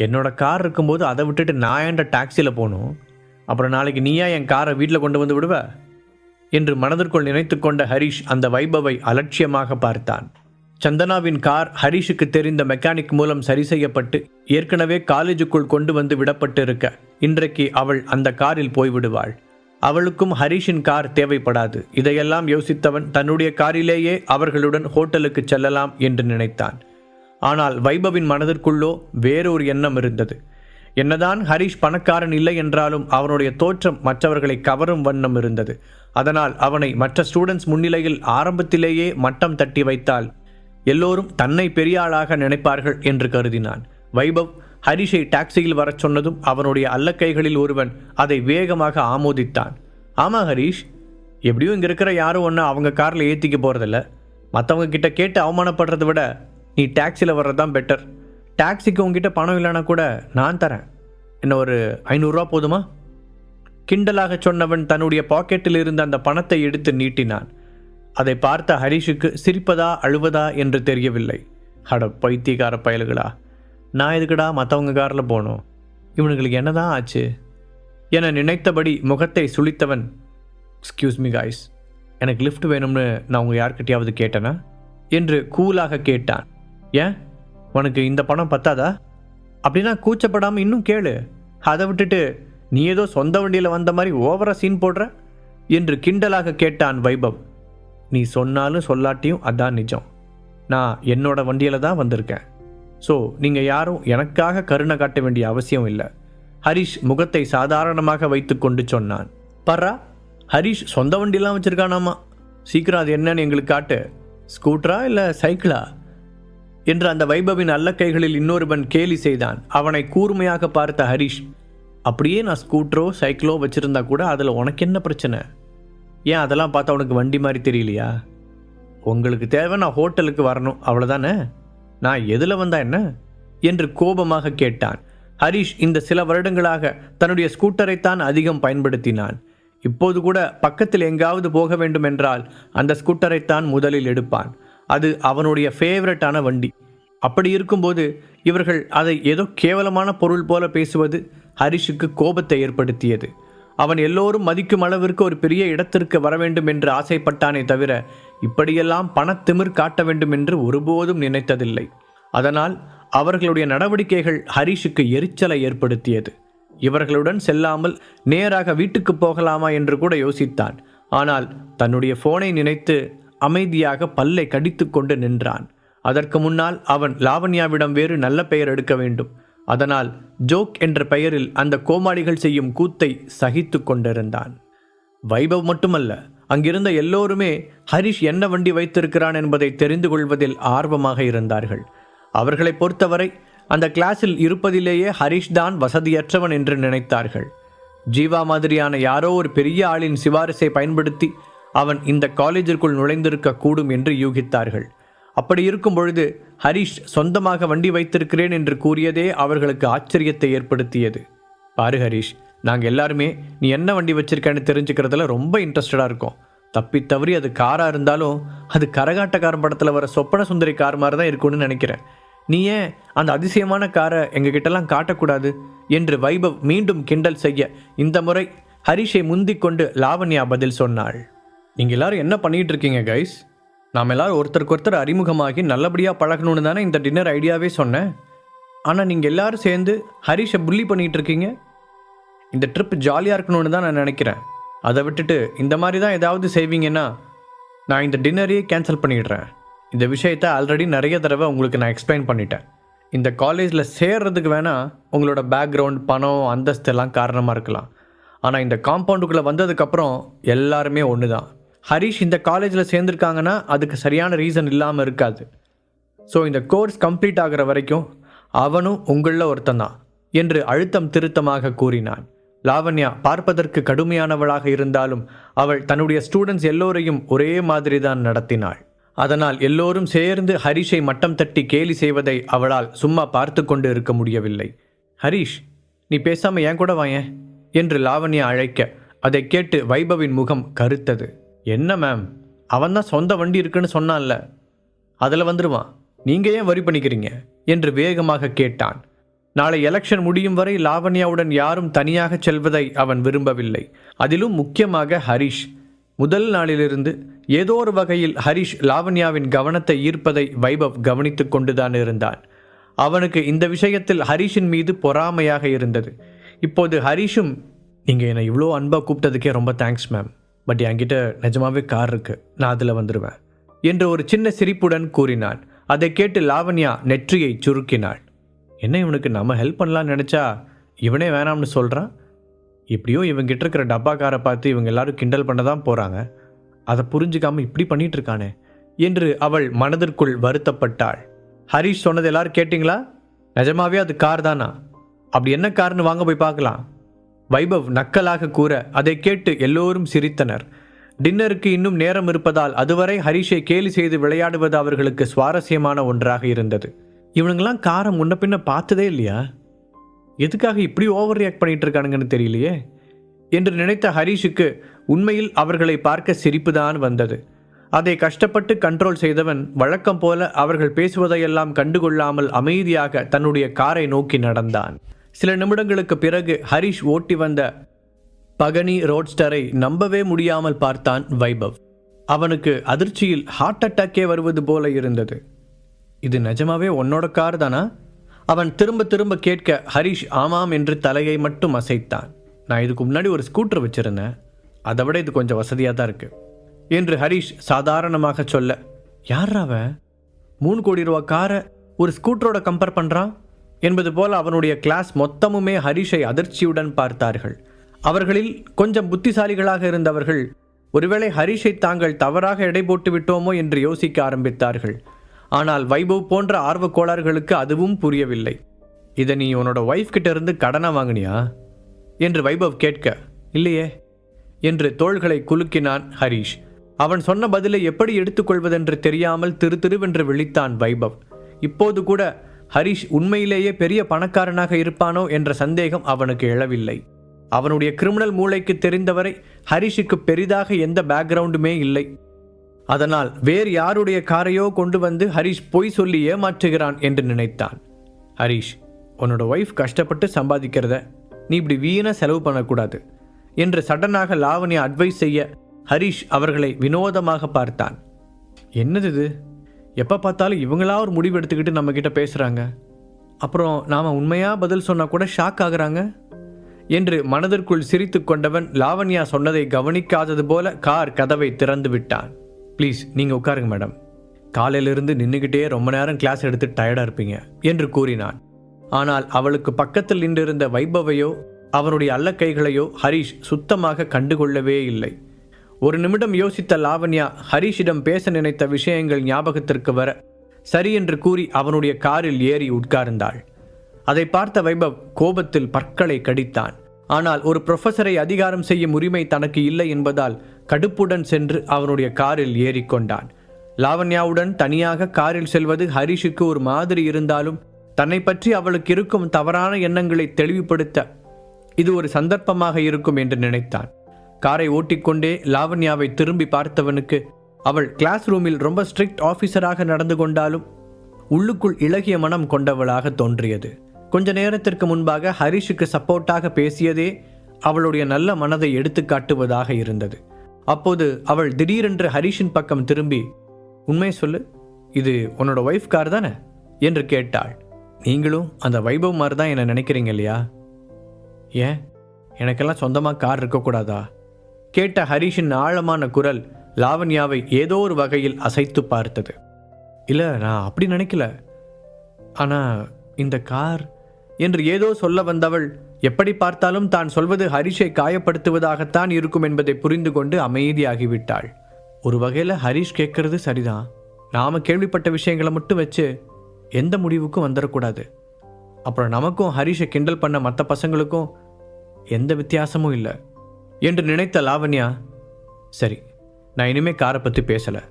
என்னோட கார் இருக்கும்போது அதை விட்டுட்டு நான் ஏன்டா டாக்ஸியில் போகணும்? அப்புறம் நாளைக்கு நீயா என் காரை வீட்டில் கொண்டு வந்து விடுவ? என்று மனதிற்குள் நினைத்து கொண்ட ஹரிஷ் அந்த வைபவை அலட்சியமாக பார்த்தான். சந்தனாவின் கார் ஹரிஷுக்கு தெரிந்த மெக்கானிக் மூலம் சரி செய்யப்பட்டு ஏற்கனவே காலேஜுக்குள் கொண்டு வந்து விடப்பட்டு இருக்க இன்றைக்கு அவள் அந்த காரில் போய்விடுவாள் அவளுக்கும் ஹரிஷின் கார் தேவைப்படாது. இதையெல்லாம் யோசித்தவன் தன்னுடைய காரிலேயே அவர்களுடன் ஹோட்டலுக்கு செல்லலாம் என்று நினைத்தான். ஆனால் வைபவின் மனதிற்குள்ளோ வேறொரு எண்ணம் இருந்தது. என்னதான் ஹரிஷ் பணக்காரன் இல்லை என்றாலும் அவனுடைய தோற்றம் மற்றவர்களை கவரும் வண்ணம் இருந்தது. அதனால் அவனை மற்ற ஸ்டூடெண்ட்ஸ் முன்னிலையில் ஆரம்பத்திலேயே மட்டம் தட்டி வைத்தால் எல்லோரும் தன்னை பெரிய ஆளாக நினைப்பார்கள் என்று கருதினான். வைபவ் ஹரிஷை டாக்ஸியில் வரச் சொன்னதும் அவனுடைய அல்லக்கைகளில் ஒருவன் அதை வேகமாக ஆமோதித்தான். ஆமா ஹரிஷ் எப்படியும் இங்கே இருக்கிற யாரும் ஒன்று அவங்க காரில் ஏற்றிக்க போகிறதில்ல மற்றவங்க கிட்ட கேட்டு அவமானப்படுறதை விட நீ டாக்ஸியில் வர்றது தான் பெட்டர் டாக்ஸிக்கு உங்ககிட்ட பணம் இல்லைன்னா கூட நான் தரேன். என்ன ஒரு ஐநூறுரூவா போதுமா? கிண்டலாக சொன்னவன் தன்னுடைய பாக்கெட்டில் இருந்த அந்த பணத்தை எடுத்து நீட்டினான். அதை பார்த்த ஹரிஷுக்கு சிரிப்பதா அழுவதா என்று தெரியவில்லை. அட பைத்தியக்கார பயல்களா. நான் எதுக்குடா மற்றவங்க காரில் போகணும் இவனுங்களுக்கு என்னதான் ஆச்சு? என நினைத்தபடி முகத்தை சுளித்தவன் எக்ஸ்கியூஸ் மீ காய்ஸ் எனக்கு லிஃப்ட் வேணும்னு நான் உங்கள் யார்கிட்டையாவது கேட்டேனா? என்று கூலாக கேட்டான். ஏன்? உனக்கு இந்த பணம் பத்தாதா? அப்படின்னா கூச்சப்படாமல் இன்னும் கேளு. அதை விட்டுட்டு நீ ஏதோ சொந்த வண்டியில் வந்த மாதிரி ஓவரா சீன் போடுற? என்று கிண்டலாக கேட்டான் வைபவ். நீ சொன்னாலும் சொல்லாட்டியும் அதான் நிஜம். நான் என்னோட வண்டியில் தான் வந்திருக்கேன். ஸோ நீங்கள் யாரும் எனக்காக கருணை காட்ட வேண்டிய அவசியம் இல்லை. ஹரிஷ் முகத்தை சாதாரணமாக வைத்து கொண்டு சொன்னான். பர்றா ஹரிஷ் சொந்த வண்டியெலாம் வச்சுருக்கானாமா? சீக்கிரம் அது என்னன்னு எங்களுக்கு காட்டு. ஸ்கூட்டரா இல்லை சைக்கிளா? என்று அந்த வைபவின் அல்லக்கைகளில் இன்னொருவன் கேலி செய்தான். அவனை கூர்மையாக பார்த்த ஹரிஷ் அப்படியே நான் ஸ்கூட்டரோ சைக்கிளோ வச்சுருந்தா கூட அதில் உனக்கு என்ன பிரச்சனை? ஏன் அதெல்லாம் பார்த்தா உனக்கு வண்டி மாதிரி தெரியலையா? உங்களுக்கு தேவை நான் ஹோட்டலுக்கு வரணும் அவ்வளோதானே நான் எதில் வந்தா என்ன? என்று கோபமாக கேட்டான். ஹரிஷ் இந்த சில வருடங்களாக தன்னுடைய ஸ்கூட்டரைத்தான் அதிகம் பயன்படுத்தினான். இப்போது கூட பக்கத்தில் எங்காவது போக வேண்டும் என்றால் அந்த ஸ்கூட்டரைத்தான் முதலில் எடுப்பான். அது அவனுடைய ஃபேவரட்டான வண்டி. அப்படி இருக்கும்போது இவர்கள் அதை ஏதோ கேவலமான பொருள் போல பேசுவது ஹரிஷுக்கு கோபத்தை ஏற்படுத்தியது. அவன் எல்லோரும் மதிக்கும் அளவிற்கு ஒரு பெரிய இடத்திற்கு வர வேண்டும் என்று ஆசைப்பட்டானே தவிர இப்படியெல்லாம் பணத்திமிர் காட்ட வேண்டும் என்று ஒருபோதும் நினைத்ததில்லை. அதனால் அவர்களுடைய நடவடிக்கைகள் ஹரிஷுக்கு எரிச்சலை ஏற்படுத்தியது. இவர்களுடன் செல்லாமல் நேராக வீட்டுக்கு போகலாமா என்று கூட யோசித்தான். ஆனால் தன்னுடைய போனை நினைத்து அமைதியாக பல்லை கடித்துக்கொண்டு நின்றான். அதற்கு முன்னால் அவன் லாவண்யாவிடம் வேறு நல்ல பெயர் எடுக்க வேண்டும். அதனால் ஜோக் என்ற பெயரில் அந்த கோமாளிகள் செய்யும் கூத்தை சகித்து கொண்டிருந்தான். வைபவ் மட்டுமல்ல அங்கிருந்த எல்லோருமே ஹரிஷ் என்ன வண்டி வைத்திருக்கிறான் என்பதை தெரிந்து கொள்வதில் ஆர்வமாக இருந்தார்கள். அவர்களை பொறுத்தவரை அந்த கிளாஸில் இருப்பதிலேயே ஹரிஷ் தான் வசதியற்றவன் என்று நினைத்தார்கள். ஜீவா மாதிரியான யாரோ ஒரு பெரிய ஆளின் சிபாரிசை பயன்படுத்தி அவன் இந்த காலேஜிற்குள் நுழைந்திருக்க கூடும் என்று யூகித்தார்கள். அப்படி இருக்கும் பொழுது ஹரிஷ் சொந்தமாக வண்டி வைத்திருக்கிறேன் என்று கூறியதே அவர்களுக்கு ஆச்சரியத்தை ஏற்படுத்தியது. பாரு ஹரிஷ் நாங்கள் எல்லாருமே நீ என்ன வண்டி வச்சிருக்கேன்னு தெரிஞ்சுக்கிறதுல ரொம்ப இன்ட்ரெஸ்டடாக இருக்கும். தப்பி தவறி அது காராக இருந்தாலும் அது கரகாட்டக்காரன் படத்தில் வர சொப்பன சுந்தரி கார் மாதிரி தான் இருக்கும்னு நினைக்கிறேன். நீ ஏன் அந்த அதிசயமான காரை எங்ககிட்டலாம் காட்டக்கூடாது என்று வைபவ் மீண்டும் கிண்டல் செய்ய இந்த முறை ஹரிஷை முந்திக் கொண்டு லாவண்யா பதில் சொன்னாள். நீங்கள் எல்லாரும் என்ன பண்ணிகிட்டு இருக்கீங்க கைஸ் நாம் எல்லாரும் ஒருத்தருக்கு ஒருத்தர் அறிமுகமாகி நல்லபடியாக பழகணும்னு தானே இந்த டின்னர் ஐடியாவே சொன்னேன். ஆனால் நீங்கள் எல்லாரும் சேர்ந்து ஹரிஷை புள்ளி பண்ணிகிட்டு இருக்கீங்க. இந்த ட்ரிப் ஜாலியாக இருக்கணும்னு தான் நான் நினைக்கிறேன். அதை விட்டுட்டு இந்த மாதிரி தான் ஏதாவது செய்வீங்கன்னா நான் இந்த டின்னரையே கேன்சல் பண்ணிடுறேன். இந்த விஷயத்தை ஆல்ரெடி நிறைய தடவை உங்களுக்கு நான் எக்ஸ்பிளைன் பண்ணிட்டேன். இந்த காலேஜில் சேர்றதுக்கு வேணால் உங்களோட பேக்ரவுண்ட் பணம் அந்தஸ்து எல்லாம் காரணமாக இருக்கலாம். ஆனால் இந்த காம்பவுண்டுக்குள்ளே வந்ததுக்கப்புறம் எல்லாருமே ஒன்று தான் ஹரிஷ் இந்த காலேஜில் சேர்ந்துருக்காங்கன்னா அதுக்கு சரியான ரீசன் இல்லாமல் இருக்காது. ஸோ இந்த கோர்ஸ் கம்ப்ளீட் ஆகிற வரைக்கும் அவனும் உங்களில் ஒருத்தன் தான் என்று அழுத்தம் திருத்தமாக கூறினான். லாவண்யா பார்ப்பதற்கு கடுமையானவளாக இருந்தாலும் அவள் தன்னுடைய ஸ்டூடெண்ட்ஸ் எல்லோரையும் ஒரே மாதிரி தான் நடத்தினாள். அதனால் எல்லோரும் சேர்ந்து ஹரிஷை மட்டம் தட்டி கேலி செய்வதை அவளால் சும்மா பார்த்து கொண்டு இருக்க முடியவில்லை. ஹரிஷ் நீ பேசாமல் ஏன் கூட வாயேன் என்று லாவண்யா அழைக்க அதை கேட்டு வைபவின் முகம் கருத்தது. என்ன மேம் அவன் தான் சொந்த வண்டி இருக்குன்னு சொன்னான்ல. அதில் வந்துடுவான் நீங்கள் ஏன் வரி பண்ணிக்கிறீங்க? என்று வேகமாக கேட்டான். நாளை எலெக்ஷன் முடியும் வரை லாவண்யாவுடன் யாரும் தனியாக செல்வதை அவன் விரும்பவில்லை. அதிலும் முக்கியமாக ஹரிஷ். முதல் நாளிலிருந்து ஏதோ ஒரு வகையில் ஹரிஷ் லாவண்யாவின் கவனத்தை ஈர்ப்பதை வைபவ் கவனித்து கொண்டுதான் இருந்தான். அவனுக்கு இந்த விஷயத்தில் ஹரிஷின் மீது பொறாமையாக இருந்தது. இப்போது ஹரிஷும் நீங்கள் என்னை இவ்வளோ அன்பாக கூப்பிட்டதுக்கே ரொம்ப தேங்க்ஸ் மேம் பட் என்கிட்ட நிஜமாவே கார் இருக்கு. நான் அதில் வந்துடுவேன் என்று ஒரு சின்ன சிரிப்புடன் கூறினான். அதை கேட்டு லாவண்யா நெற்றியை சுருக்கினாள். என்ன இவனுக்கு நம்ம ஹெல்ப் பண்ணலாம்னு நினச்சா இவனே வேணாம்னு சொல்கிறான் எப்படியோ இவங்கிட்ட இருக்கிற டப்பாக்காரை பார்த்து இவங்க எல்லாரும் கிண்டல் பண்ண தான் போகிறாங்க அதை புரிஞ்சுக்காமல் இப்படி பண்ணிட்டு இருக்கானே என்று அவள் மனதிற்குள் வருத்தப்பட்டாள். ஹரிஷ் சொன்னது எல்லாரும் கேட்டிங்களா? நிஜமாவே அது கார் தானா? அப்படி என்ன கார்னு வாங்க போய் பார்க்கலாம். வைபவ் நக்கலாக கூற அதை கேட்டு எல்லோரும் சிரித்தனர். டின்னருக்கு இன்னும் நேரம் இருப்பதால் அதுவரை ஹரிஷை கேலி செய்து விளையாடுவது அவர்களுக்கு சுவாரஸ்யமான ஒன்றாக இருந்தது. இவனுங்களாம் காரை முன்ன பின்ன பார்த்ததே இல்லையா? எதுக்காக இப்படி ஓவர் ரியாக்ட் பண்ணிட்டு இருக்கானுங்கன்னு தெரியலையே. என்று நினைத்த ஹரிஷுக்கு உண்மையில் அவர்களை பார்க்க சிரிப்புதான் வந்தது. அதை கஷ்டப்பட்டு கண்ட்ரோல் செய்தவன் வழக்கம் போல அவர்கள் பேசுவதையெல்லாம் கண்டுகொள்ளாமல் அமைதியாக தன்னுடைய காரை நோக்கி நடந்தான். சில நிமிடங்களுக்கு பிறகு ஹரிஷ் ஓட்டி வந்த பகனி ரோட்ஸ்டரை நம்பவே முடியாமல் பார்த்தான் வைபவ். அவனுக்கு அதிர்ச்சியில் ஹார்ட் அட்டாக்கே வருவது போல இருந்தது. இது நிஜமாவே உன்னோட கார் தானா? அவன் திரும்ப திரும்ப கேட்க ஹரிஷ் ஆமாம் என்று தலையை மட்டும் அசைத்தான். நான் இதுக்கு முன்னாடி ஒரு ஸ்கூட்டர் வச்சுருந்தேன். அதை விட இது கொஞ்சம் வசதியாக தான் இருக்குது என்று ஹரிஷ் சாதாரணமாக சொல்ல யார் அவன்? மூணு கோடி ரூபா காரை ஒரு ஸ்கூட்டரோட கம்பேர் பண்ணுறான் என்பது போல் அவனுடைய கிளாஸ் மொத்தமுமே ஹரிஷை அதிர்ச்சியுடன் பார்த்தார்கள். அவர்களில் கொஞ்சம் புத்திசாலிகளாக இருந்தவர்கள் ஒருவேளை ஹரிஷை தாங்கள் தவறாக எடை போட்டு விட்டோமோ என்று யோசிக்க ஆரம்பித்தார்கள். ஆனால் வைபவ் போன்ற ஆர்வக் கோளாறுகளுக்கு அதுவும் புரியவில்லை. இதை நீ உன்னோட ஒய்ஃப் கிட்ட இருந்து கடனை வாங்கினியா? என்று வைபவ் கேட்க இல்லையே என்று தோள்களை குலுக்கினான் ஹரிஷ். அவன் சொன்ன பதிலை எப்படி எடுத்துக்கொள்வதென்று தெரியாமல் திரு திருவென்று விழித்தான் வைபவ். இப்போது கூட ஹரிஷ் உண்மையிலேயே பெரிய பணக்காரனாக இருப்பானோ என்ற சந்தேகம் அவனுக்கு எழவில்லை. அவனுடைய கிரிமினல் மூளைக்கு தெரிந்தவரை ஹரிஷுக்கு பெரிதாக எந்த பேக்ரவுண்டுமே இல்லை. அதனால் வேறு யாருடைய காரையோ கொண்டு வந்து ஹரிஷ் பொய் சொல்லி ஏமாற்றுகிறான் என்று நினைத்தான். ஹரிஷ் உன்னோட ஒய்ஃப் கஷ்டப்பட்டு சம்பாதிக்கிறத நீ இப்படி வீணாக செலவு பண்ணக்கூடாது என்று சடனாக லாவணியை அட்வைஸ் செய்ய ஹரிஷ் அவர்களை வினோதமாக பார்த்தான். என்னது இது? எப்போ பார்த்தாலும் இவங்களா ஒரு முடிவு எடுத்துக்கிட்டு நம்மக்கிட்ட பேசுகிறாங்க அப்புறம் நாம் உண்மையாக பதில் சொன்னால் கூட ஷாக் ஆகுறாங்க? என்று மனதிற்குள் சிரித்து கொண்டவன் லாவண்யா சொன்னதை கவனிக்காதது போல கார் கதவை திறந்து விட்டான். ப்ளீஸ் நீங்கள் உட்காருங்க மேடம். காலையிலிருந்து நின்றுக்கிட்டே ரொம்ப நேரம் கிளாஸ் எடுத்து டயர்டாக இருப்பீங்க என்று கூறினான். ஆனால் அவளுக்கு பக்கத்தில் நின்றிருந்த வைபவையோ அவனுடைய அல்லக்கைகளையோ ஹரிஷ் சுத்தமாக கண்டுகொள்ளவே இல்லை. ஒரு நிமிடம் யோசித்த லாவண்யா ஹரிஷிடம் பேச நினைத்த விஷயங்கள் ஞாபகத்திற்கு வர சரி என்று கூறி அவனுடைய காரில் ஏறி உட்கார்ந்தாள். அதை பார்த்த வைபவ் கோபத்தில் பற்களை கடித்தான். ஆனால் ஒரு ப்ரொஃபஸரை அதிகாரம் செய்யும் உரிமை தனக்கு இல்லை என்பதால் கடுப்புடன் சென்று அவனுடைய காரில் ஏறிக்கொண்டான் லாவண்யாவுடன் தனியாக காரில் செல்வது ஹரிஷுக்கு ஒரு மாதிரி இருந்தாலும் தன்னை பற்றி அவளுக்கு இருக்கும் தவறான எண்ணங்களை தெளிவுபடுத்த இது ஒரு சந்தர்ப்பமாக இருக்கும் என்று நினைத்தான். காரை ஓட்டிக்கொண்டே லாவண்யாவை திரும்பி பார்த்தவனுக்கு அவள் கிளாஸ் ரூமில் ரொம்ப ஸ்ட்ரிக்ட் ஆஃபீஸராக நடந்து கொண்டாலும் உள்ளுக்குள் இளகிய மனம் கொண்டவளாக தோன்றியது. கொஞ்ச நேரத்திற்கு முன்பாக ஹரிஷுக்கு சப்போர்ட்டாக பேசியதே அவளுடைய நல்ல மனதை எடுத்து காட்டுவதாக இருந்தது. அப்போது அவள் திடீரென்று ஹரிஷின் பக்கம் திரும்பி உண்மை சொல்லு இது உன்னோட ஒய்ஃப் கார் தானே? என்று கேட்டாள். நீங்களும் அந்த வைபவ் மாதிரி தான் என்னை நினைக்கிறீங்க இல்லையா? ஏன்? எனக்கெல்லாம் சொந்தமாக கார் இருக்கக்கூடாதா? கேட்ட ஹரிஷின் ஆழமான குரல் லாவண்யாவை ஏதோ ஒரு வகையில் அசைத்து பார்த்தது. இல்லை நான் அப்படி நினைக்கல. ஆனால் இந்த கார் என்று ஏதோ சொல்ல வந்தவள் எப்படி பார்த்தாலும் தான் சொல்வது ஹரிஷை காயப்படுத்துவதாகத்தான் இருக்கும் என்பதை புரிந்து கொண்டு அமைதியாகிவிட்டாள். ஒரு வகையில் ஹரிஷ் கேட்கறது சரிதான். நாம் கேள்விப்பட்ட விஷயங்களை மட்டும் வச்சு எந்த முடிவுக்கும் வந்துடக்கூடாது அப்புறம் நமக்கும் ஹரிஷை கிண்டல் பண்ண மற்ற பசங்களுக்கும் எந்த வித்தியாசமும் இல்லை. என்று நினைத்த லாவண்யா சரி நான் இனிமே காரை பற்றி பேசலை.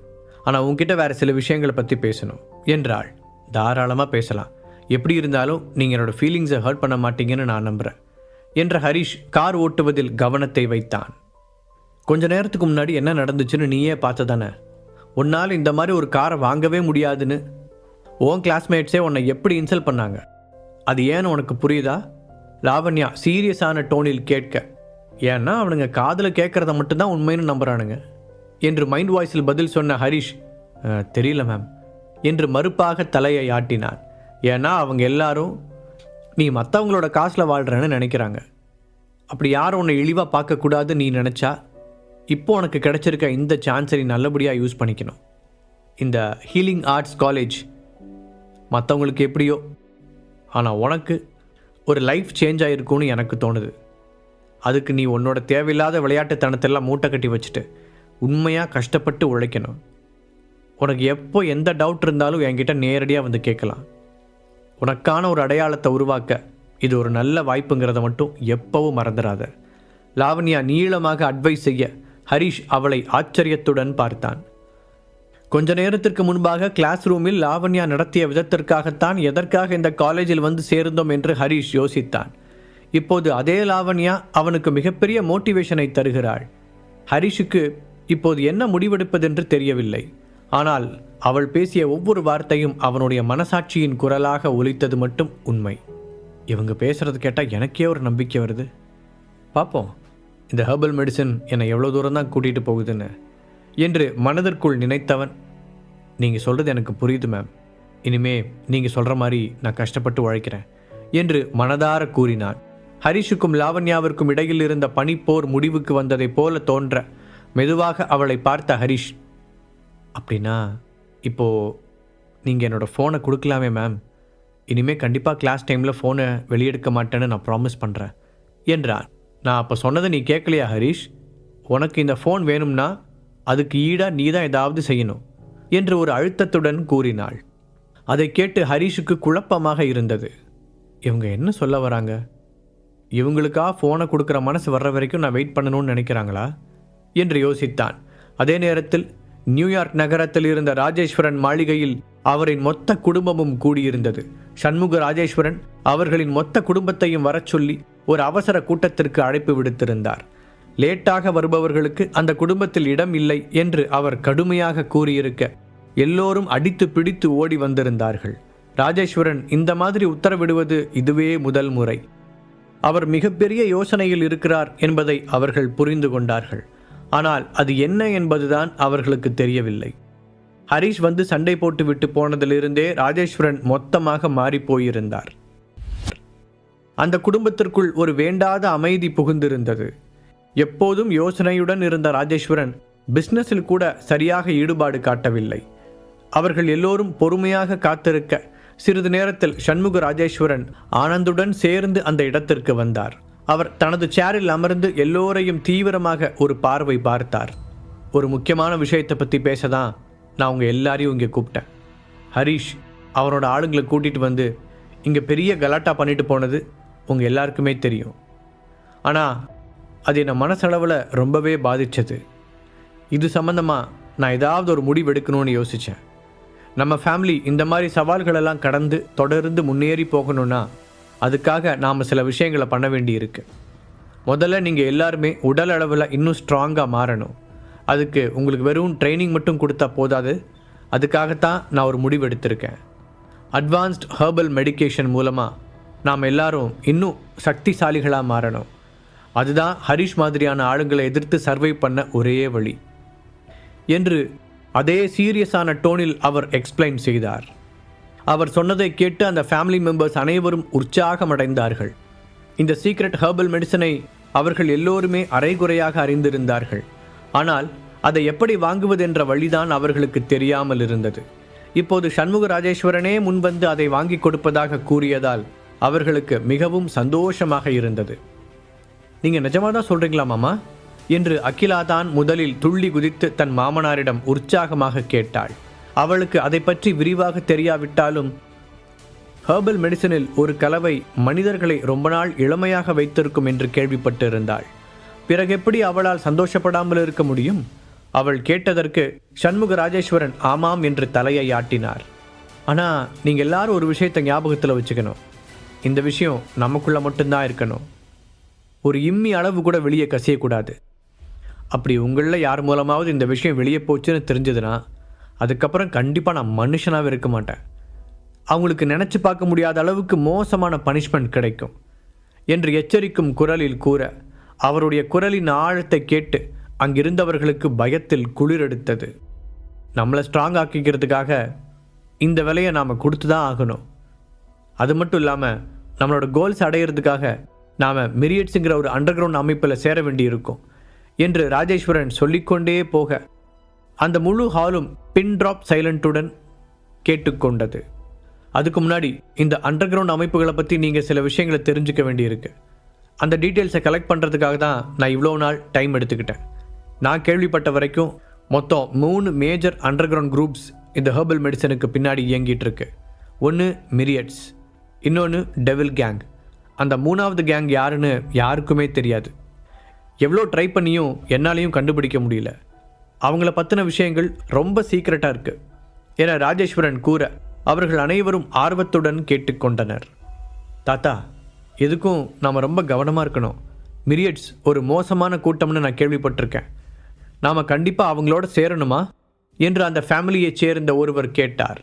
ஆனால் உன்கிட்ட வேறு சில விஷயங்களை பற்றி பேசணும் என்றாள். தாராளமாக பேசலாம். எப்படி இருந்தாலும் நீங்கள் என்னோடய ஃபீலிங்ஸை ஹர்ட் பண்ண மாட்டீங்கன்னு நான் நம்புகிறேன் என்ற ஹரிஷ் கார் ஓட்டுவதில் கவனத்தை வைத்தான். கொஞ்ச நேரத்துக்கு முன்னாடி என்ன நடந்துச்சுன்னு நீயே பார்த்த தானே உன்னால் இந்த மாதிரி ஒரு காரை வாங்கவே முடியாதுன்னு. உன் கிளாஸ்மேட்ஸே உன்னை எப்படி இன்சல்ட் பண்ணாங்க? அது ஏன்னு உனக்கு புரியுதா? லாவண்யா சீரியஸான டோனில் கேட்க ஏன்னா அவனுங்க காதில் கேட்குறத மட்டும்தான் உண்மைன்னு நம்புறானுங்க. என்று மைண்ட் வாய்ஸில் பதில் சொன்ன ஹரிஷ் தெரியல மேம் என்று மறுப்பாக தலையை ஆட்டினான். ஏன்னா அவங்க எல்லாரும் நீ மற்றவங்களோட காசில் வாழ்கிறேன்னு நினைக்கிறாங்க. அப்படி யாரும் உன்னை இழிவாக பார்க்கக்கூடாது நீ நினச்சா. இப்போ உனக்கு கிடச்சிருக்க இந்த சான்ஸை நீ நல்லபடியாக யூஸ் பண்ணிக்கணும். இந்த ஹீலிங் ஆர்ட்ஸ் காலேஜ் மற்றவங்களுக்கு எப்படியோ ஆனால் உனக்கு ஒரு லைஃப் சேஞ்ச் ஆகிருக்கும்னு எனக்கு தோணுது. அதுக்கு நீ உன்னோட தேவையில்லாத விளையாட்டுத்தனத்தெல்லாம் மூட்டை கட்டி வச்சுட்டு உண்மையாக கஷ்டப்பட்டு உழைக்கணும். உனக்கு எப்போ எந்த டவுட் இருந்தாலும் என்கிட்ட நேரடியாக வந்து கேட்கலாம். உனக்கான ஒரு அடையாளத்தை உருவாக்க இது ஒரு நல்ல வாய்ப்புங்கிறத மட்டும் எப்பவும் மறந்துடாத. லாவண்யா நீளமாக அட்வைஸ் செய்ய ஹரிஷ் அவளை ஆச்சரியத்துடன் பார்த்தான். கொஞ்ச நேரத்திற்கு முன்பாக கிளாஸ் ரூமில் லாவண்யா நடத்திய விதத்திற்காகத்தான் எதற்காக இந்த காலேஜில் வந்து சேர்ந்தோம் என்று ஹரிஷ் யோசித்தான். இப்போது அதே லாவண்யா அவனுக்கு மிகப்பெரிய மோட்டிவேஷனை தருகிறாள். ஹரிஷுக்கு இப்போது என்ன முடிவெடுப்பதென்று தெரியவில்லை. ஆனால் அவள் பேசிய ஒவ்வொரு வார்த்தையும் அவனுடைய மனசாட்சியின் குரலாக ஒலித்தது மட்டும் உண்மை. இவங்க பேசுறது கேட்டால் எனக்கே ஒரு நம்பிக்கை வருது. பார்ப்போம் இந்த ஹெர்பல் மெடிசன் என்னை எவ்வளோ தூரம் தான் கூட்டிகிட்டு போகுதுன்னு. என்று மனதிற்குள் நினைத்தவன் நீங்கள் சொல்கிறது எனக்கு புரியுது மேம் இனிமே நீங்கள் சொல்கிற மாதிரி நான் கஷ்டப்பட்டு உழைக்கிறேன் என்று மனதார கூறினான். ஹரிஷுக்கும் லாவண்யாவிற்கும் இடையில் இருந்த பனிப்போர் முடிவுக்கு வந்ததைப் போல தோன்ற மெதுவாக அவளை பார்த்த ஹரிஷ் அப்படின்னா இப்போது நீங்கள் என்னோடய ஃபோனை கொடுக்கலாமே மேம். இனிமேல் கண்டிப்பாக கிளாஸ் டைமில் ஃபோனை வெளியெடுக்க மாட்டேன்னு நான் ப்ராமிஸ் பண்ணுறேன் என்றான் நான் அப்போ சொன்னதை நீ கேட்கலையா ஹரிஷ்? உனக்கு இந்த ஃபோன் வேணும்னா அதுக்கு ஈடாக நீ தான் ஏதாவது செய்யணும் என்று ஒரு அழுத்தத்துடன் கூறினாள். அதை கேட்டு ஹரிஷுக்கு குழப்பமாக இருந்தது. இவங்க என்ன சொல்ல வராங்க? இவங்களுக்கா ஃபோனை கொடுக்குற மனசு வர்ற வரைக்கும் நான் வெயிட் பண்ணணும்னு நினைக்கிறாங்களா? என்று யோசித்தான். அதே நேரத்தில் நியூயார்க் நகரத்தில் இருந்த ராஜேஸ்வரன் மாளிகையில் அவரின் மொத்த குடும்பமும் கூடியிருந்தது. சண்முக ராஜேஸ்வரன் அவர்களின் மொத்த குடும்பத்தையும் வரச் சொல்லி ஒரு அவசர கூட்டத்திற்கு அழைப்பு விடுத்திருந்தார். லேட்டாக வருபவர்களுக்கு அந்த குடும்பத்தில் இடம் இல்லை என்று அவர் கடுமையாக கூறியிருக்க எல்லோரும் அடித்து பிடித்து ஓடி வந்திருந்தார்கள். ராஜேஸ்வரன் இந்த மாதிரி உத்தரவிடுவது இதுவே முதல் முறை. அவர் மிகப்பெரிய யோசனையில் இருக்கிறார் என்பதை அவர்கள் புரிந்து கொண்டார்கள். ஆனால் அது என்ன என்பதுதான் அவர்களுக்கு தெரியவில்லை. ஹரிஷ் வந்து சண்டை போட்டு விட்டு போனதிலிருந்தே ராஜேஸ்வரன் மொத்தமாக மாறிப் போயிருந்தார் அந்த குடும்பத்திற்குள் ஒரு வேண்டாத அமைதி புகுந்திருந்தது. எப்போதும் யோசனையுடன் இருந்த ராஜேஸ்வரன் பிஸ்னஸில் கூட சரியாக ஈடுபாடு காட்டவில்லை. அவர்கள் எல்லோரும் பொறுமையாக காத்திருக்க சிறிது நேரத்தில் சண்முக ராஜேஸ்வரன் ஆனந்துடன் சேர்ந்து அந்த இடத்திற்கு வந்தார். அவர் தனது சேரில் அமர்ந்து எல்லோரையும் தீவிரமாக ஒரு பார்வை பார்த்தார். ஒரு முக்கியமான விஷயத்தை பற்றி பேச தான் நான் உங்கள் எல்லாரையும் இங்கே கூப்பிட்டேன். ஹரிஷ் அவனோட ஆளுங்களை கூட்டிகிட்டு வந்து இங்கே பெரிய கலாட்டா பண்ணிட்டு போனது உங்கள் எல்லாருக்குமே தெரியும். ஆனால் அது என்னை மனசளவில் ரொம்பவே பாதித்தது இது சம்மந்தமாக நான் ஏதாவது ஒரு முடிவெடுக்கணும்னு யோசித்தேன் நம்ம ஃபேமிலி இந்த மாதிரி சவால்களெல்லாம் கடந்து தொடர்ந்து முன்னேறி போகணும்னா அதுக்காக நாம் சில விஷயங்களை பண்ண வேண்டியிருக்கு. முதல்ல நீங்கள் எல்லாருமே உடல் அளவில் இன்னும் ஸ்ட்ராங்காக மாறணும். அதுக்கு உங்களுக்கு வெறும் ட்ரைனிங் மட்டும் கொடுத்தா போதாது. அதுக்காகத்தான் நான் ஒரு முடிவு எடுத்திருக்கேன். அட்வான்ஸ்ட் ஹெர்பல் மெடிகேஷன் மூலமாக நாம் எல்லாரும் இன்னும் சக்திசாலிகளாக மாறணும். அதுதான் ஹரிஷ் மாதிரியான ஆளுங்களை எதிர்த்து சர்வை பண்ண ஒரே வழி. என்று அதே சீரியஸான டோனில் அவர் எக்ஸ்பிளைன் செய்தார். அவர் சொன்னதை கேட்டு அந்த ஃபேமிலி மெம்பர்ஸ் அனைவரும் உற்சாகமடைந்தார்கள். இந்த சீக்ரெட் ஹெர்பல் மெடிசனை அவர்கள் எல்லோருமே அரைகுறையாக அறிந்திருந்தார்கள். ஆனால் அதை எப்படி வாங்குவது என்ற வழிதான் அவர்களுக்கு தெரியாமல் இருந்தது. இப்போது சண்முக ராஜேஸ்வரனே முன்வந்து அதை வாங்கி கொடுப்பதாக கூறியதால் அவர்களுக்கு மிகவும் சந்தோஷமாக இருந்தது. நீங்கள் நிஜமாக தான் சொல்கிறீங்களா மாமா? என்று அகிலா தான் முதலில் துள்ளி குதித்து தன் மாமனாரிடம் உற்சாகமாக கேட்டாள். அவளுக்கு அதை பற்றி விரிவாக தெரியாவிட்டாலும் ஹெர்பல் மெடிசனில் ஒரு கலவை மனிதர்களை ரொம்ப நாள் இளமையாக வைத்திருக்கும் என்று கேள்விப்பட்டிருந்தாள். பிறகு எப்படி அவளால் சந்தோஷப்படாமல் இருக்க முடியும்? அவள் கேட்டதற்கு சண்முக ராஜேஸ்வரன் ஆமாம் என்று தலையை ஆட்டினார். ஆனால் நீங்கள் எல்லாரும் ஒரு விஷயத்தை ஞாபகத்தில் வச்சுக்கணும். இந்த விஷயம் நமக்குள்ள மட்டும்தான் இருக்கணும். ஒரு இம்மி அளவு கூட வெளியே கசியக்கூடாது. அப்படி உங்களில் யார் மூலமாவது இந்த விஷயம் வெளியே போச்சுன்னு தெரிஞ்சதுன்னா அதுக்கப்புறம் கண்டிப்பாக நான் மனுஷனாகவே இருக்க மாட்டேன். அவங்களுக்கு நினச்சி பார்க்க முடியாத அளவுக்கு மோசமான பனிஷ்மெண்ட் கிடைக்கும் என்று எச்சரிக்கும் குரலில் கூற அவருடைய குரலின் ஆழத்தை கேட்டு அங்கிருந்தவர்களுக்கு பயத்தில் குளிரெடுத்தது. நம்மளை ஸ்ட்ராங் ஆக்கிக்கிறதுக்காக இந்த விலையை நாம் கொடுத்து தான் ஆகணும். அது மட்டும் இல்லாமல் நம்மளோட கோல்ஸ் அடையிறதுக்காக நாம் மிரியட்ஸுங்கிற ஒரு அண்டர் கிரவுண்ட் அமைப்பில் சேர வேண்டியிருக்கும். என்று ராஜேஸ்வரன் சொல்லிக்கொண்டே போக அந்த முழு ஹாலும் பின் ட்ராப் சைலண்ட்டுடன் கேட்டுக்கொண்டது. அதுக்கு முன்னாடி இந்த அண்டர் கிரவுண்ட் அமைப்புகளை பற்றி நீங்கள் சில விஷயங்களை தெரிஞ்சுக்க வேண்டியிருக்கு. அந்த டீட்டெயில்ஸை கலெக்ட் பண்ணுறதுக்காக தான் நான் இவ்வளோ நாள் டைம் எடுத்துக்கிட்டேன். நான் கேள்விப்பட்ட வரைக்கும் மொத்தம் மூணு மேஜர் அண்டர் கிரவுண்ட் குரூப்ஸ் இந்த ஹெர்பல் மெடிசனுக்கு பின்னாடி இயங்கிட்டு இருக்கு ஒன்று மிரியட்ஸ் இன்னொன்று டெவில் கேங் அந்த மூணாவது கேங் யாருன்னு யாருக்குமே தெரியாது. எவ்வளோ ட்ரை பண்ணியும் என்னாலையும் கண்டுபிடிக்க முடியல. அவங்கள பற்றின விஷயங்கள் ரொம்ப சீக்ரெட்டாக இருக்குது என ராஜேஸ்வரன் கூற அவர்கள் அனைவரும் ஆர்வத்துடன் கேட்டுக்கொண்டனர். தாத்தா எதுக்கும் நாம் ரொம்ப கவனமாக இருக்கணும். மிரியட்ஸ் ஒரு மோசமான கூட்டம்னு நான் கேள்விப்பட்டிருக்கேன். நாம் கண்டிப்பாக அவங்களோட சேரணுமா? என்று அந்த ஃபேமிலியைச் சேர்ந்த ஒருவர் கேட்டார்.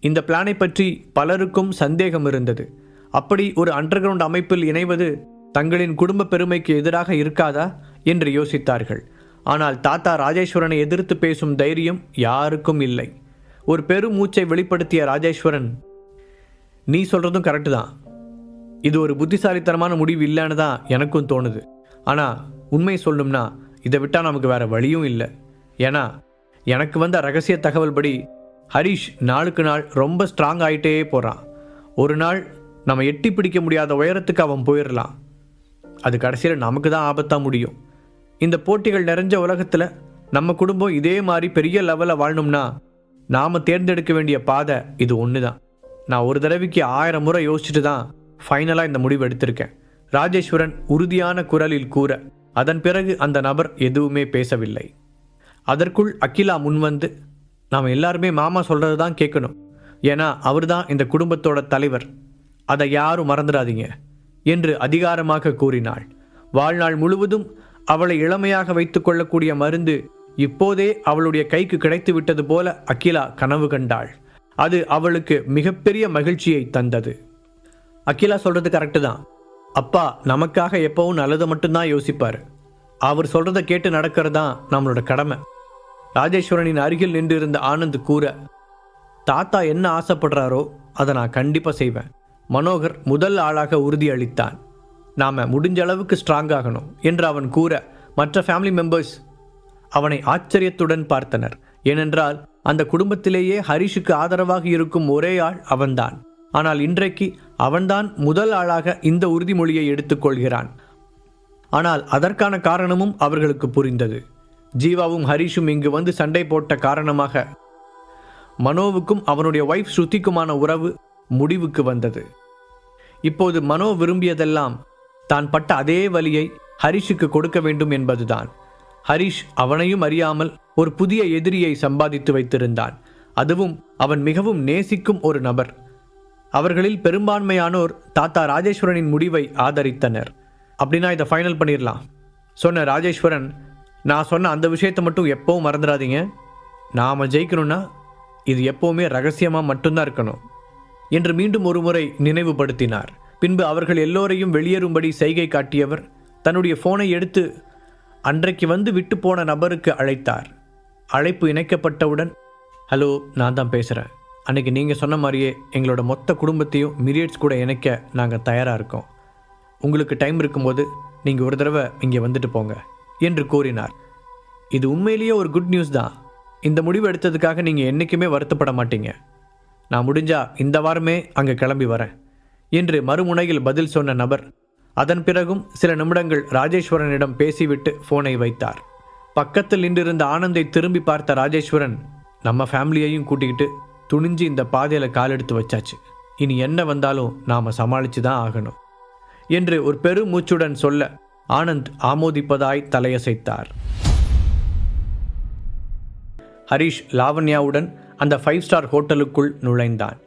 இந்த பிளானை பற்றி பலருக்கும் சந்தேகம் இருந்தது. அப்படி ஒரு அண்டர் கிரவுண்ட் அமைப்பில் இணைவது தங்களின் குடும்ப பெருமைக்கு எதிராக இருக்காதா? என்று யோசித்தார்கள். ஆனால் தாத்தா ராஜேஸ்வரனை எதிர்த்து பேசும் தைரியம் யாருக்கும் இல்லை. ஒரு பெருமூச்சை வெளிப்படுத்திய ராஜேஸ்வரன் நீ சொல்கிறதும் கரெக்டு தான். இது ஒரு புத்திசாலித்தனமான முடிவு இல்லைன்னு தான் எனக்கும் தோணுது. ஆனால் உண்மை சொல்லணும்னா இதை விட்டால் நமக்கு வேற வழியும் இல்லை. ஏன்னா எனக்கு வந்த ரகசிய தகவல் படி ஹரிஷ் நாளுக்கு நாள் ரொம்ப ஸ்ட்ராங் ஆகிட்டே போகிறான் ஒரு நாள் நம்ம எட்டி பிடிக்க முடியாத உயரத்துக்கு அவன் போயிடலாம். அது கடைசியில் நமக்கு தான் ஆபத்தாக முடியும். இந்த போட்டிகள் நிறைஞ்ச உலகத்தில் நம்ம குடும்பம் இதே மாதிரி பெரிய லெவலில் வாழணும்னா நாம் தேர்ந்தெடுக்க வேண்டிய பாதை இது ஒன்று தான் நான் ஒரு தடவைக்கு ஆயிரம் முறை யோசிச்சுட்டு தான் ஃபைனலாக இந்த முடிவு எடுத்திருக்கேன். ராஜேஸ்வரன் உறுதியான குரலில் கூற அதன் பிறகு அந்த நபர் எதுவுமே பேசவில்லை. அதற்குள் அகிலா முன்வந்து நாம் எல்லாருமே மாமா சொல்கிறது தான் கேட்கணும். ஏன்னா அவர் தான் இந்த குடும்பத்தோட தலைவர். அதை யாரும் மறந்துடாதீங்க. என்று அதிகாரமாக கூறினாள். வாழ்நாள் முழுவதும் அவளை இளமையாக வைத்துக் கொள்ளக்கூடிய மருந்து இப்போதே அவளுடைய கைக்கு கிடைத்து விட்டது போல அகிலா கனவு கண்டாள். அது அவளுக்கு மிகப்பெரிய மகிழ்ச்சியை தந்தது. அகிலா சொல்றது கரெக்டு தான். அப்பா நமக்காக எப்பவும் நல்லதை மட்டும்தான் யோசிப்பார். அவர் சொல்றத கேட்டு நடக்கிறது தான் நம்மளோட கடமை. ராஜேஸ்வரனின் அருகில் நின்றிருந்த ஆனந்த் கூற தாத்தா என்ன ஆசைப்படுறாரோ அதை நான் கண்டிப்பாக செய்வேன். மனோகர் முதல் ஆளாக உறுதியளித்தான். நாம் முடிஞ்ச அளவுக்கு ஸ்ட்ராங் ஆகணும் என்று அவன் கூற மற்ற ஃபேமிலி மெம்பர்ஸ் அவனை ஆச்சரியத்துடன் பார்த்தனர். ஏனென்றால் அந்த குடும்பத்திலேயே ஹரிஷுக்கு ஆதரவாக இருக்கும் ஒரே ஆள் அவன்தான். ஆனால் இன்றைக்கு அவன்தான் முதல் ஆளாக இந்த உறுதிமொழியை எடுத்துக்கொள்கிறான் ஆனால் அதற்கான காரணமும் அவர்களுக்கு புரிந்தது. ஜீவாவும் ஹரிஷும் இங்கு வந்து சண்டை போட்ட காரணமாக மனோவுக்கும் அவனுடைய ஒய்ஃப் ஸ்ருதிக்குமான உறவு முடிவுக்கு வந்தது. இப்போது மனோ விரும்பியதெல்லாம் தான் பட்ட அதே வலியை ஹரிஷுக்கு கொடுக்க வேண்டும் என்பதுதான். ஹரிஷ் அவனையும் அறியாமல் ஒரு புதிய எதிரியை சம்பாதித்து வைத்திருந்தான். அதுவும் அவன் மிகவும் நேசிக்கும் ஒரு நபர். அவர்களில் பெரும்பான்மையானோர் தாத்தா ராஜேஸ்வரனின் முடிவை ஆதரித்தனர். அப்படின்னா இதை ஃபைனல் பண்ணிடலாம். சொன்ன ராஜேஸ்வரன் நான் சொன்ன அந்த விஷயத்தை மட்டும் எப்பவும் மறந்துடாதீங்க. நாம் ஜெயிக்கணும்னா இது எப்போவுமே ரகசியமாக மட்டும்தான் இருக்கணும். என்று மீண்டும் ஒருமுறை நினைவுபடுத்தினார். பின்பு அவர்கள் எல்லோரையும் வெளியேறும்படி செய்கை காட்டியவர் தன்னுடைய ஃபோனை எடுத்து அன்றைக்கு வந்து விட்டு போன நபருக்கு அழைத்தார். அழைப்பு இணைக்கப்பட்டவுடன் ஹலோ நான் தான் பேசுகிறேன் அன்றைக்கி நீங்கள் சொன்ன மாதிரியே எங்களோட மொத்த குடும்பத்தையும் மிரியட்ஸ் கூட இணைக்க நாங்கள் தயாராக இருக்கோம். உங்களுக்கு டைம் இருக்கும்போது நீங்கள் ஒரு தடவை இங்கே வந்துட்டு போங்க என்று கூறினார். இது உண்மையிலேயே ஒரு குட் நியூஸ் தான். இந்த முடிவு எடுத்ததுக்காக நீங்கள் என்றைக்குமே வருத்தப்பட மாட்டீங்க. நான் முடிஞ்சா இந்த வாரமே அங்கே கிளம்பி வரேன் என்று மறுமுனையில் பதில் சொன்ன நபர். அதன் பிறகும் சில நிமிடங்கள் ராஜேஸ்வரனிடம் பேசிவிட்டு ஃபோனை வைத்தார். பக்கத்தில் நின்றிருந்த ஆனந்தை திரும்பி பார்த்த ராஜேஸ்வரன் நம்ம ஃபேமிலியையும் கூட்டிக்கிட்டு துணிஞ்சு இந்த பாதையில் காலெடுத்து வச்சாச்சு. இனி என்ன வந்தாலும் நாம் சமாளித்து தான் ஆகணும் என்று ஒரு பெரு மூச்சுடன் சொல்ல ஆனந்த் ஆமோதிப்பதாய் தலையசைத்தார். ஹரிஷ் லாவண்யாவுடன் அந்த ஃபைவ் ஸ்டார் ஹோட்டலுக்குள் நுழைந்தான்.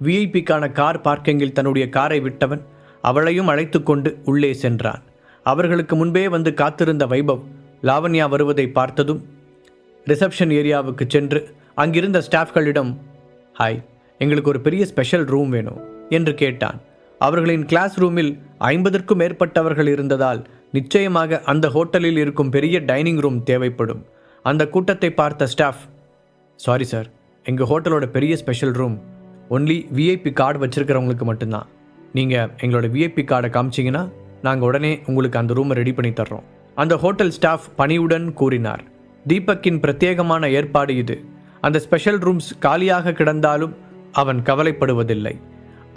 விஐபிக்கான கார் பார்க்கிங்கில் தன்னுடைய காரை விட்டவன் அவளையும் அழைத்து கொண்டு உள்ளே சென்றான். அவர்களுக்கு முன்பே வந்து காத்திருந்த வைபவ் லாவண்யா வருவதை பார்த்ததும் ரிசப்ஷன் ஏரியாவுக்கு சென்று அங்கிருந்த ஸ்டாஃப்களிடம் ஹாய் எங்களுக்கு ஒரு பெரிய ஸ்பெஷல் ரூம் வேணும் என்று கேட்டான். அவர்களின் கிளாஸ் ரூமில் ஐம்பதற்கும் மேற்பட்டவர்கள் இருந்ததால் நிச்சயமாக அந்த ஹோட்டலில் இருக்கும் பெரிய டைனிங் ரூம் தேவைப்படும். அந்த கூட்டத்தை பார்த்த ஸ்டாஃப் சாரி சார் எங்கள் ஹோட்டலோட பெரிய special room only VIP card வச்சுருக்கிறவங்களுக்கு மட்டும்தான். நீங்கள் எங்களோட விஐபி கார்டை காமிச்சிங்கன்னா நாங்கள் உடனே உங்களுக்கு அந்த ரூமை ரெடி பண்ணி தர்றோம். அந்த ஹோட்டல் ஸ்டாஃப் பணியுடன் கூறினார். தீபக்கின் பிரத்யேகமான ஏற்பாடு இது. அந்த ஸ்பெஷல் ரூம்ஸ் காலியாக கிடந்தாலும் அவன் கவலைப்படுவதில்லை.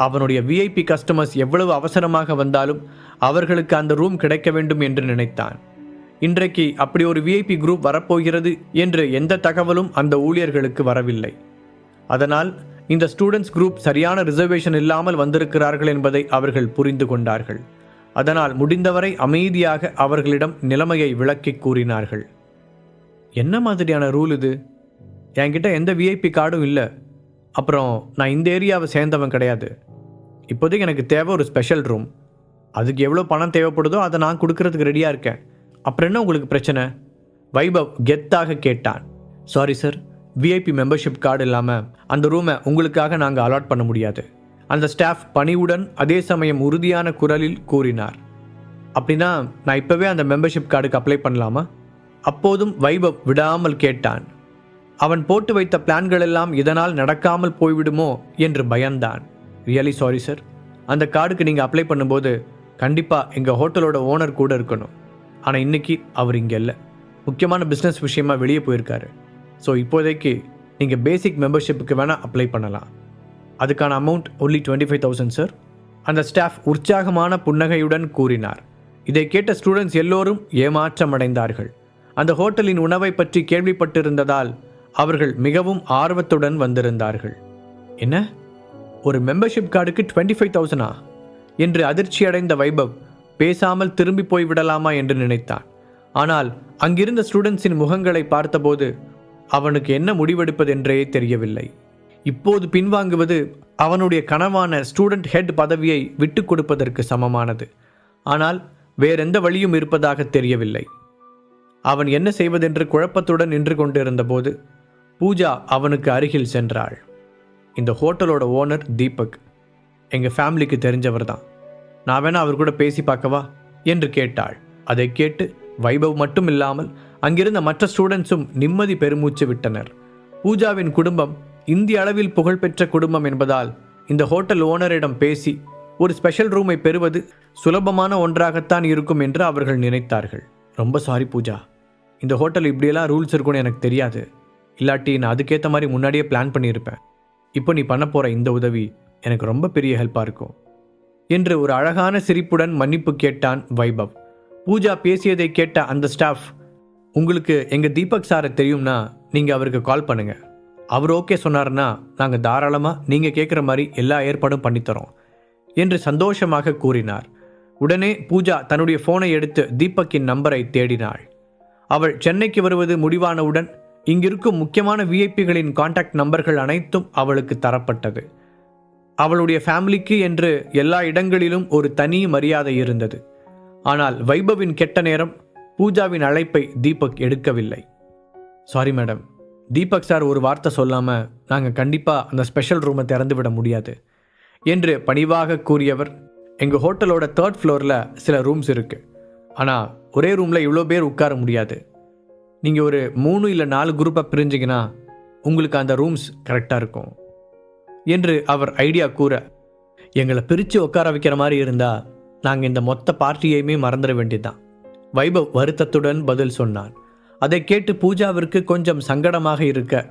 அவனுடைய விஐபி கஸ்டமர்ஸ் எவ்வளவு அவசரமாக வந்தாலும் அவர்களுக்கு அந்த ரூம் கிடைக்க வேண்டும் என்று நினைத்தான். இன்றைக்கு அப்படி ஒரு விஐபி குரூப் வரப்போகிறது என்று எந்த தகவலும் அந்த ஊழியர்களுக்கு வரவில்லை. அதனால் இந்த ஸ்டூடெண்ட்ஸ் குரூப் சரியான ரிசர்வேஷன் இல்லாமல் வந்திருக்கிறார்கள் என்பதை அவர்கள் புரிந்து கொண்டார்கள். அதனால் முடிந்தவரை அமைதியாக அவர்களிடம் நிலைமையை விளக்கி கூறினார்கள். என்ன மாதிரியான ரூல் இது? என்கிட்ட எந்த விஐபி கார்டும் இல்லை. அப்புறம் நான் இந்த ஏரியாவை சேர்ந்தவன் கிடையாது. இப்போதைக்கு எனக்கு தேவை ஒரு ஸ்பெஷல் ரூம் அதுக்கு எவ்வளோ பணம் தேவைப்படுதோ அதை நான் கொடுக்கறதுக்கு ரெடியாக இருக்கேன். அப்புறம் என்ன உங்களுக்கு பிரச்சனை? வைபவ் கெத்தாக கேட்டான். Sorry sir VIP membership card இல்லாமல் அந்த ரூமை உங்களுக்காக நாங்கள் அலாட் பண்ண முடியாது. அந்த ஸ்டாஃப் பணிவுடன் அதே சமயம் உறுதியான குரலில் கூறினார். அப்படின்னா நான் இப்போவே அந்த மெம்பர்ஷிப் கார்டுக்கு அப்ளை பண்ணலாமா? அப்போதும் வைபவ் விடாமல் கேட்டான். அவன் போட்டு வைத்த பிளான்கள் எல்லாம் இதனால் நடக்காமல் போய்விடுமோ என்று பயந்தான். ரியலி சாரி சார் அந்த கார்டுக்கு நீங்கள் அப்ளை பண்ணும்போது கண்டிப்பாக எங்கள் ஹோட்டலோட ஓனர் கூட இருக்கணும். ஆனால் இன்னைக்கு அவர் இங்கே இல்லை. முக்கியமான பிஸ்னஸ் விஷயமா வெளியே போயிருக்காரு. ஸோ இப்போதைக்கு நீங்கள் பேசிக் மெம்பர்ஷிப்புக்கு வேணால் அப்ளை பண்ணலாம். அதுக்கான amount only twenty five thousand sir அந்த ஸ்டாஃப் உற்சாகமான புன்னகையுடன் கூறினார். இதை கேட்ட ஸ்டூடெண்ட்ஸ் எல்லோரும் ஏமாற்றமடைந்தார்கள். அந்த ஹோட்டலின் உணவை பற்றி கேள்விப்பட்டிருந்ததால் அவர்கள் மிகவும் ஆர்வத்துடன் வந்திருந்தார்கள். என்ன? ஒரு மெம்பர்ஷிப் கார்டுக்கு டுவெண்ட்டி ஃபைவ் தௌசண்டா என்று அதிர்ச்சியடைந்த வைபவ் பேசாமல் திரும்பி போய் விடலாமா என்று நினைத்தான். ஆனால் அங்கிருந்த ஸ்டூடெண்ட்ஸின் முகங்களை பார்த்தபோது அவனுக்கு என்ன முடிவெடுப்பதென்றே தெரியவில்லை. இப்போது பின்வாங்குவது அவனுடைய கனவான ஸ்டூடெண்ட் ஹெட் பதவியை விட்டு கொடுப்பதற்கு சமமானது. ஆனால் வேறெந்த வழியும் இருப்பதாக தெரியவில்லை. அவன் என்ன செய்வதென்று குழப்பத்துடன் நின்று கொண்டிருந்தபோது பூஜா அவனுக்கு அருகில் சென்றாள். இந்த ஹோட்டலோட ஓனர் தீபக். எங்கள் ஃபேமிலிக்கு தெரிஞ்சவர் தான் நான் வேணா அவர் கூட பேசி பார்க்கவா? என்று கேட்டாள். அதை கேட்டு வைபவ் மட்டும் இல்லாமல் அங்கிருந்த மற்ற ஸ்டூடெண்ட்ஸும் நிம்மதி பெருமூச்சு விட்டனர். பூஜாவின் குடும்பம் இந்திய அளவில் புகழ்பெற்ற குடும்பம் என்பதால் இந்த ஹோட்டல் ஓனரிடம் பேசி ஒரு ஸ்பெஷல் ரூமை பெறுவது சுலபமான ஒன்றாகத்தான் இருக்கும் என்று அவர்கள் நினைத்தார்கள். ரொம்ப சாரி பூஜா. இந்த ஹோட்டல் இப்படியெல்லாம் ரூல்ஸ் இருக்கும்னு எனக்கு தெரியாது. இல்லாட்டி நான் அதுக்கேற்ற மாதிரி முன்னாடியே பிளான் பண்ணியிருப்பேன். இப்போ நீ பண்ண போகிற இந்த உதவி எனக்கு ரொம்ப பெரிய ஹெல்ப்பாக இருக்கும். என்று ஒரு அழகான சிரிப்புடன் மன்னிப்பு கேட்டான் வைபவ். பூஜா பேசியதை கேட்ட அந்த ஸ்டாஃப் உங்களுக்கு எங்கள் தீபக் சாரை தெரியும்னா நீங்கள் அவருக்கு கால் பண்ணுங்கள் அவர் ஓகே சொன்னார்னா நாங்கள் தாராளமாக நீங்கள் கேட்குற மாதிரி எல்லா ஏற்பாடும் பண்ணித்தரோம் என்று சந்தோஷமாக கூறினார். உடனே பூஜா தன்னுடைய ஃபோனை எடுத்து தீபக்கின் நம்பரை தேடினாள். அவள் சென்னைக்கு வருவது முடிவானவுடன் இங்கிருக்கும் முக்கியமான விஐபிகளின் காண்டாக்ட் நம்பர்கள் அனைத்தும் அவளுக்கு தரப்பட்டது. அவளுடைய ஃபேமிலிக்கு என்று எல்லா இடங்களிலும் ஒரு தனி மரியாதை இருந்தது. ஆனால் வைபவின் கெட்ட நேரம் பூஜாவின் அழைப்பை தீபக் எடுக்கவில்லை. சாரி மேடம் தீபக் சார் ஒரு வார்த்தை சொல்லாமல் நாங்கள் கண்டிப்பாக அந்த ஸ்பெஷல் ரூமை திறந்து விட முடியாது என்று பணிவாக கூறியவர் எங்கள் ஹோட்டலோட தேர்ட் ஃப்ளோரில் சில ரூம்ஸ் இருக்குது ஆனால் ஒரே ரூமில் இவ்வளோ பேர் உட்கார முடியாது. நீங்கள் ஒரு மூணு இல்லை நாலு குரூப்பாக பிரிஞ்சிங்கன்னா உங்களுக்கு அந்த ரூம்ஸ் கரெக்டாக இருக்கும். என்று அவர் ஐடியா கூற எங்களை பிரித்து உட்கார வைக்கிற மாதிரி இருந்தால் நாங்கள் இந்த மொத்த பார்ட்டியையுமே மறந்துட வேண்டியதுதான். வைபவ் வருத்தத்துடன் பதில் சொன்னான். அதை கேட்டு பூஜாவிற்கு கொஞ்சம் சங்கடமாக இருக்க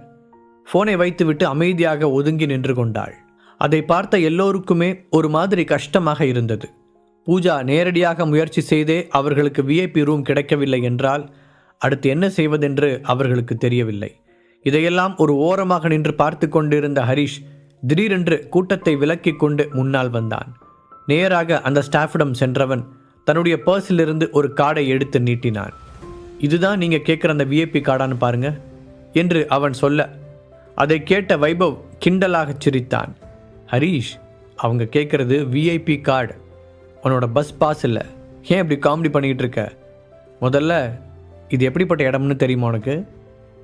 ஃபோனை வைத்துவிட்டு அமைதியாக ஒதுங்கி நின்று கொண்டாள். அதை பார்த்த எல்லோருக்குமே ஒரு மாதிரி கஷ்டமாக இருந்தது. பூஜா நேரடியாக முயற்சி செய்தே அவர்களுக்கு விஐபி ரூம் கிடைக்கவில்லை என்றால் அடுத்து என்ன செய்வதென்று அவர்களுக்கு தெரியவில்லை. இதையெல்லாம் ஒரு ஓரமாக நின்று பார்த்து கொண்டிருந்த ஹரிஷ் திடீரென்று கூட்டத்தை விலக்கி கொண்டு முன்னால் வந்தான். நேராக அந்த ஸ்டாஃபிடம் சென்றவன் தன்னுடைய பர்ஸிலிருந்து ஒரு கார்டை எடுத்து நீட்டினான். இதுதான் நீங்கள் கேட்குற அந்த விஐபி கார்டான்னு பாருங்க என்று அவன் சொல்ல. அதை கேட்ட வைபவ் கிண்டலாகச் சிரித்தான். ஹரீஷ் அவங்க கேட்குறது விஐபி கார்டு. உன்னோட பஸ் பாஸ் இல்லை. ஏன் இப்படி காமெடி பண்ணிக்கிட்டு இருக்க? முதல்ல இது எப்படிப்பட்ட இடம்னு தெரியுமா உனக்கு?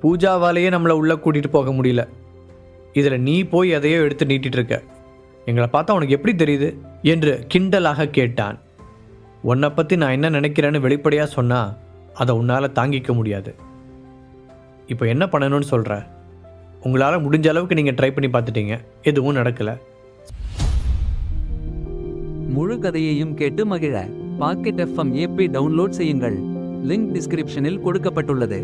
பூஜாவாலேயே நம்மளை உள்ளே கூட்டிகிட்டு போக முடியல. இதில் நீ போய் எதையோ எடுத்து நீட்டிட்டு இருக்க எங்களை பார்த்தா உனக்கு எப்படி தெரியுது? என்று கிண்டலாக கேட்டான். உன்னை பற்றி நான் என்ன நினைக்கிறேன்னு வெளிப்படையாக சொன்னால் அதை உன்னால் தாங்கிக்க முடியாது. இப்போ என்ன பண்ணணும்னு சொல்கிற உங்களால் முடிஞ்ச அளவுக்கு நீங்கள் ட்ரை பண்ணி பார்த்துட்டீங்க. எதுவும் நடக்கலை. முழு கதையையும் கேட்டு மகிழ. பாக்கெட் எஃப்எம் ஏபி டவுன்லோட் செய்யுங்கள். லிங்க் டிஸ்கிரிப்ஷனில் கொடுக்கப்பட்டுள்ளது.